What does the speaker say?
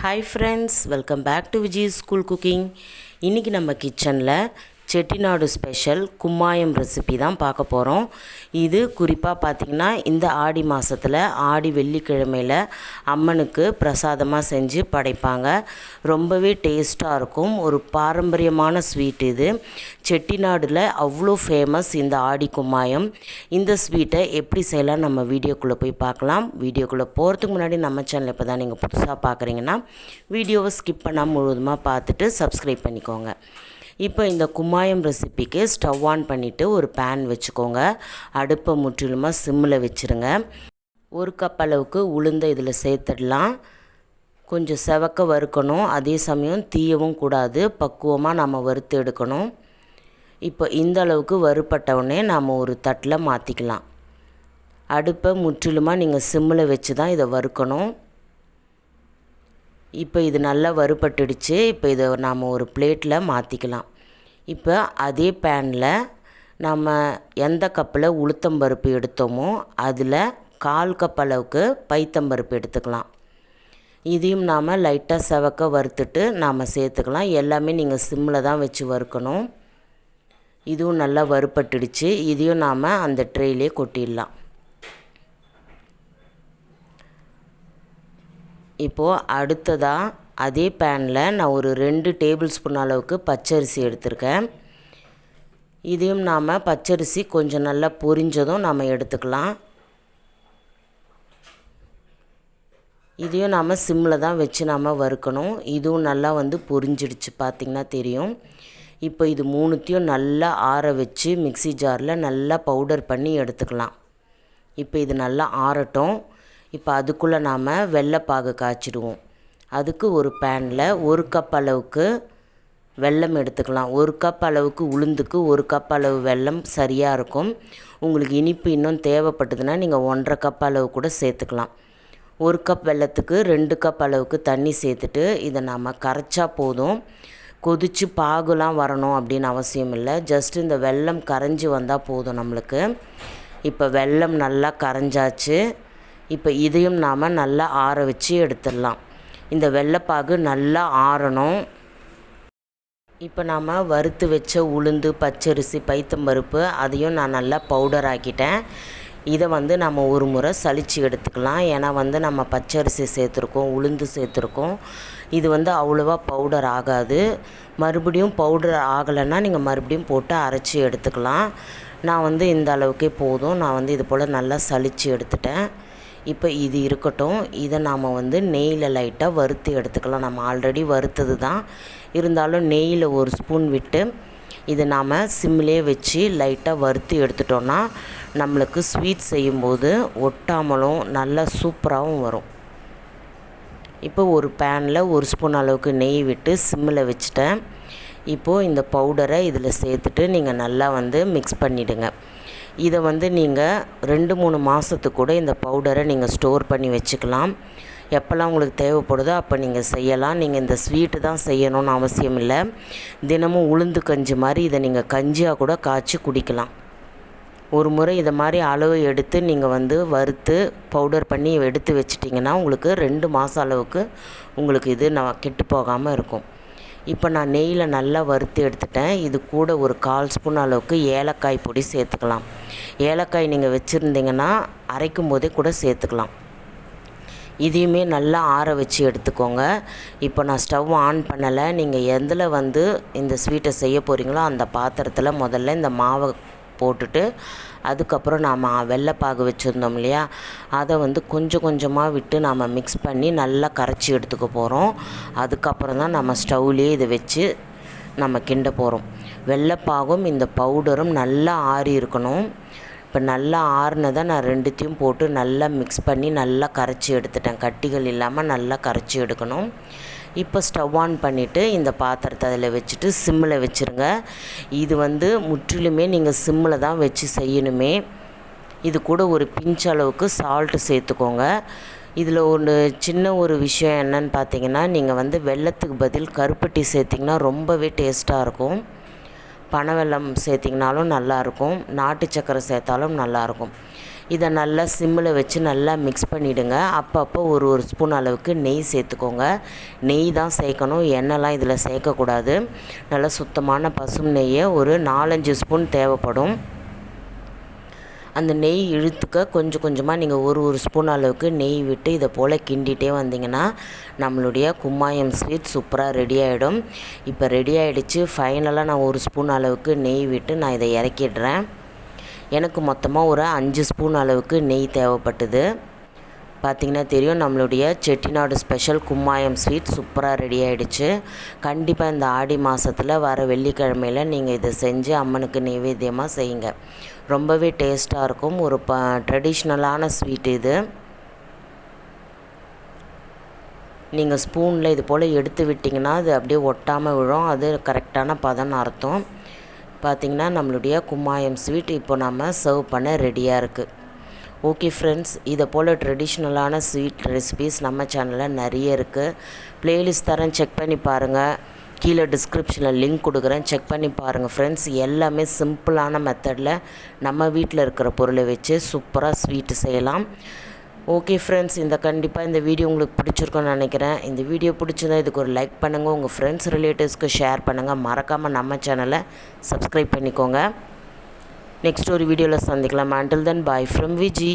Hi friends welcome back to Vijay school cooking இன்றைக்கி நம்ம கிச்சனில் செட்டிநாடு ஸ்பெஷல் கும்மாயம் ரெசிபி தான் பார்க்க போகிறோம் இது குறிப்பாக பார்த்திங்கன்னா இந்த ஆடி மாதத்தில் ஆடி வெள்ளிக்கிழமையில் அம்மனுக்கு பிரசாதமாக செஞ்சு படைப்பாங்க. ரொம்பவே டேஸ்ட்டாக இருக்கும். ஒரு பாரம்பரியமான ஸ்வீட் இது. செட்டிநாடில் அவ்வளோ ஃபேமஸ் இந்த ஆடி கும்மாயம். இந்த ஸ்வீட்டை எப்படி செய்யலாம் நம்ம வீடியோக்குள்ளே போய் பார்க்கலாம். வீடியோக்குள்ளே போகிறதுக்கு முன்னாடி நம்ம சேனல் இப்போ தான் நீங்கள் புதுசாக பார்க்குறீங்கன்னா வீடியோவை ஸ்கிப் பண்ணாமல் முழுவதுமாக பார்த்துட்டு சப்ஸ்கிரைப் பண்ணிக்கோங்க. இப்போ இந்த கும்மாயம் ரெசிபிக்கு ஸ்டவ் ஆன் பண்ணிவிட்டு ஒரு பேன் வச்சுக்கோங்க. அடுப்பை முற்றிலுமாக சிம்மில் வச்சுருங்க. ஒரு கப் அளவுக்கு உளுந்த இதில் சேர்த்துடலாம். கொஞ்சம் செவக்க வறுக்கணும். அதே சமயம் தீயவும் கூடாது. பக்குவமாக நம்ம வறுத்து எடுக்கணும். இப்போ இந்த அளவுக்கு வறுப்பட்டவுடனே நாம் ஒரு தட்டில் மாற்றிக்கலாம் அடுப்பை முற்றிலுமாக நீங்கள் சிம்மில் வச்சு தான் இதை வறுக்கணும். இப்போ இது நல்லா வறுபட்டுடுச்சு. இப்போ இதை நாம் ஒரு பிளேட்டில் மாற்றிக்கலாம் இப்போ அதே பேனில் நம்ம எந்த கப்பில் உளுத்தம்பருப்பு எடுத்தோமோ அதில் கால் கப் அளவுக்கு பைத்தம்பருப்பு எடுத்துக்கலாம். இதையும் நாம் லைட்டாக செவக்க வறுத்துட்டு நாம் சேர்த்துக்கலாம். எல்லாமே நீங்கள் சிம்மில் தான் வச்சு வறுக்கணும். இதுவும் நல்லா வறுப்பட்டுடுச்சு இதையும் நாம் அந்த ட்ரெயிலே கொட்டிடலாம். இப்போது அடுத்ததாக அதே பேனில் நான் ஒரு ரெண்டு டேபிள் ஸ்பூன் அளவுக்கு பச்சரிசி எடுத்திருக்கேன். இதையும் நாம் பச்சரிசி கொஞ்சம் நல்லா பொரிஞ்சதும் நாம் எடுத்துக்கலாம். இதையும் நாம் சிம்மில் தான் வச்சு நாம் வறுக்கணும். இதுவும் நல்லா வந்து பொரிஞ்சிடுச்சு பார்த்திங்கன்னா தெரியும். இப்போ இது மூணுத்தையும் நல்லா ஆற வச்சு மிக்சி ஜாரில் நல்லா பவுடர் பண்ணி எடுத்துக்கலாம். இப்போ இது நல்லா ஆறட்டும். இப்போ அதுக்குள்ளே நாம் வெள்ளைப்பாகு காய்ச்சிடுவோம். அதுக்கு ஒரு பேனில் ஒரு கப் அளவுக்கு வெல்லம் எடுத்துக்கலாம். ஒரு கப் அளவுக்கு உளுந்துக்கு ஒரு கப் அளவு வெல்லம் சரியாக இருக்கும். உங்களுக்கு இனிப்பு இன்னும் தேவைப்பட்டதுன்னா நீங்கள் ஒன்றரை கப் அளவு கூட சேர்த்துக்கலாம். ஒரு கப் வெல்லத்துக்கு ரெண்டு கப் அளவுக்கு தண்ணி சேர்த்துட்டு இதை நாம் கரைச்சா போதும். கொதித்து பாகுலாம் வரணும் அப்படின்னு அவசியம் இல்லை. ஜஸ்ட் இந்த வெல்லம் கரைஞ்சி வந்தால் போதும் நம்மளுக்கு. இப்போ வெல்லம் நல்லா கரைஞ்சாச்சு. இப்போ இதையும் நாம் நல்லா ஆற வச்சு எடுத்துடலாம். இந்த வெள்ளைப்பாகு நல்லா ஆறணும். இப்போ நாம் வறுத்து வச்ச உளுந்து பச்சரிசி பைத்தம்பருப்பு அதையும் நான் நல்லா பவுடர் ஆக்கிட்டேன். இதை வந்து நம்ம ஒரு முறை சளிச்சு எடுத்துக்கலாம். ஏன்னா வந்து நம்ம பச்சரிசி சேர்த்துருக்கோம் உளுந்து சேர்த்துருக்கோம். இது வந்து அவ்வளோவா பவுடர் ஆகாது. மறுபடியும் பவுடர் ஆகலைன்னா நீங்கள் மறுபடியும் போட்டு அரைச்சி எடுத்துக்கலாம். நான் வந்து இந்த அளவுக்கே போதும். நான் வந்து இது போல் நல்லா சளிச்சு எடுத்துட்டேன். இப்போ இது இருக்கட்டும் இதை நாம் வந்து நெய்யில் லைட்டாக வறுத்து எடுத்துக்கலாம். நம்ம ஆல்ரெடி வறுத்தது தான். இருந்தாலும் நெய்யில் ஒரு ஸ்பூன் விட்டு இதை நாம் சிம்மிலே வச்சு லைட்டாக வறுத்து எடுத்துட்டோன்னா நம்மளுக்கு ஸ்வீட் செய்யும்போது ஒட்டாமலும் நல்லா சூப்பராகவும் வரும். இப்போ ஒரு பேனில் ஒரு ஸ்பூன் அளவுக்கு நெய் விட்டு சிம்மில் வச்சுட்டேன். இப்போது இந்த பவுடரை இதில் சேர்த்துட்டு நீங்கள் நல்லா வந்து மிக்ஸ் பண்ணிவிடுங்க இதை வந்து நீங்கள் ரெண்டு மூணு மாதத்துக்கு கூட இந்த பவுடரை நீங்கள் ஸ்டோர் பண்ணி வச்சுக்கலாம். எப்போல்லாம் உங்களுக்கு தேவைப்படுதோ அப்போ நீங்கள் செய்யலாம். நீங்கள் இந்த ஸ்வீட்டு தான் செய்யணும்னு அவசியம் இல்லை. தினமும் உளுந்து கஞ்சி மாதிரி இதை நீங்கள் கஞ்சியாக கூட காய்ச்சி குடிக்கலாம். ஒரு முறை இதை மாதிரி அளவு எடுத்து நீங்கள் வந்து வறுத்து பவுடர் பண்ணி எடுத்து வச்சிட்டிங்கன்னா உங்களுக்கு ரெண்டு மாதம் அளவுக்கு உங்களுக்கு இது நான் கெட்டு போகாமல் இருக்கும். இப்போ நான் நெய்யில் நல்லா வறுத்து எடுத்துட்டேன். இது கூட ஒரு கால் ஸ்பூன் அளவுக்கு ஏலக்காய் பொடி சேர்த்துக்கலாம். ஏலக்காய் நீங்கள் வச்சுருந்தீங்கன்னா அரைக்கும் போதே கூட சேர்த்துக்கலாம். இதையுமே நல்லா ஆற வச்சு எடுத்துக்கோங்க. இப்போ நான் ஸ்டவ் ஆன் பண்ணலை. நீங்கள் எதில் வந்து இந்த ஸ்வீட்டை செய்ய போகிறீங்களோ அந்த பாத்திரத்தில் முதல்ல இந்த மாவை போட்டுட்டு அதுக்கப்புறம் நாம் வெள்ளைப்பாகு வச்சுருந்தோம் இல்லையா? அதை வந்து கொஞ்சம் கொஞ்சமாக விட்டு நாம் மிக்ஸ் பண்ணி நல்லா கரைச்சி எடுத்துக்க போகிறோம் அதுக்கப்புறம் தான் நம்ம ஸ்டவ்லேயே இதை வச்சு நம்ம கிண்ட போகிறோம் வெள்ளைப்பாகும் இந்த பவுடரும் நல்லா ஆறி இருக்கணும். இப்போ நல்லா ஆறுனதை நான் ரெண்டுத்தையும் போட்டு நல்லா மிக்ஸ் பண்ணி நல்லா கரைச்சி எடுத்துட்டேன். கட்டிகள் இல்லாமல் நல்லா கரைச்சி எடுக்கணும். இப்போ ஸ்டவ் ஆன் பண்ணிவிட்டு இந்த பாத்திரத்தை அதில் வச்சுட்டு சிம்மில் வச்சுருங்க. இது வந்து முற்றிலுமே நீங்கள் சிம்மில் தான் வச்சு செய்யணுமே. இது கூட ஒரு பிஞ்ச் அளவுக்கு சால்ட்டு சேர்த்துக்கோங்க. இதில் ஒன்று சின்ன ஒரு விஷயம் என்னன்னு பார்த்தீங்கன்னா நீங்கள் வந்து வெள்ளத்துக்கு பதில் கருப்பட்டி சேர்த்திங்கன்னா ரொம்பவே டேஸ்ட்டாக இருக்கும். பனை வெல்லம் சேர்த்திங்கனாலும் நல்லாயிருக்கும் நாட்டு சக்கரை சேர்த்தாலும் நல்லாயிருக்கும் இதை நல்லா சிம்மில் வச்சு நல்லா மிக்ஸ் பண்ணிவிடுங்க அப்பப்போ ஒரு ஒரு ஸ்பூன் அளவுக்கு நெய் சேர்த்துக்கோங்க. நெய் தான் சேர்க்கணும். எண்ணெய்லாம் இதில் சேர்க்கக்கூடாது. நல்லா சுத்தமான பசும் நெய்யை ஒரு நாலஞ்சு ஸ்பூன் தேவைப்படும். அந்த நெய் இழுத்துக்க கொஞ்சம் கொஞ்சமாக நீங்கள் ஒரு ஒரு ஸ்பூன் அளவுக்கு நெய் விட்டு இதை போல் கிண்டிகிட்டே வந்தீங்கன்னா நம்மளுடைய கும்மாயம் ஸ்வீட் சூப்பராக ரெடி ஆகிடும் இப்போ ரெடி ஆகிடுச்சு ஃபைனலாக நான் ஒரு ஸ்பூன் அளவுக்கு நெய் விட்டு நான் இதை இறக்கிடுறேன். எனக்கு மொத்தமாக ஒரு அஞ்சு ஸ்பூன் அளவுக்கு நெய் தேவைப்பட்டது. பார்த்திங்கன்னா தெரியும் நம்மளுடைய செட்டிநாடு ஸ்பெஷல் கும்மாயம் ஸ்வீட் சூப்பராக ரெடி ஆகிடுச்சு கண்டிப்பாக இந்த ஆடி மாதத்தில் வர வெள்ளிக்கிழமையில் நீங்கள் இதை செஞ்சு அம்மனுக்கு நைவேத்தியமாக செய்யுங்க. ரொம்பவே டேஸ்ட்டாக இருக்கும். ஒரு ப ட்ரெடிஷ்னலான ஸ்வீட் இது. நீங்கள் ஸ்பூனில் இது போல் எடுத்து விட்டிங்கன்னா அது அப்படியே ஒட்டாமல் விழும். அது கரெக்டான பதம் அர்த்தம். பார்த்திங்கன்னா நம்மளுடைய கும்மாயம் ஸ்வீட் இப்போ நம்ம சர்வ் பண்ண ரெடியாக இருக்குது ஓகே ஃப்ரெண்ட்ஸ் இதை போல் ட்ரெடிஷ்னலான ஸ்வீட் ரெசிபீஸ் நம்ம சேனலில் நிறைய இருக்குது ப்ளேலிஸ்ட் தரேன் செக் பண்ணி பாருங்கள் கீழே டிஸ்கிரிப்ஷனில் லிங்க் கொடுக்குறேன் செக் பண்ணி பாருங்கள் ஃப்ரெண்ட்ஸ் எல்லாமே சிம்பிளான மெத்தடில் நம்ம வீட்டில் இருக்கிற பொருளை வச்சு சூப்பராக ஸ்வீட்டு செய்யலாம். ஓகே ஃப்ரெண்ட்ஸ் இந்த கண்டிப்பாக இந்த வீடியோ உங்களுக்கு பிடிச்சிருக்குன்னு நினைக்கிறேன். இந்த வீடியோ பிடிச்சிருந்தா இதுக்கு ஒரு லைக் பண்ணுங்கள் உங்கள் ஃப்ரெண்ட்ஸ் ரிலேட்டிவ்ஸ்க்கு ஷேர் பண்ணுங்கள் மறக்காமல் நம்ம சேனலை சப்ஸ்கிரைப் பண்ணிக்கோங்க. நெக்ஸ்ட் ஒரு வீடியோவில் சந்திக்கலாம். Until then bye from Viji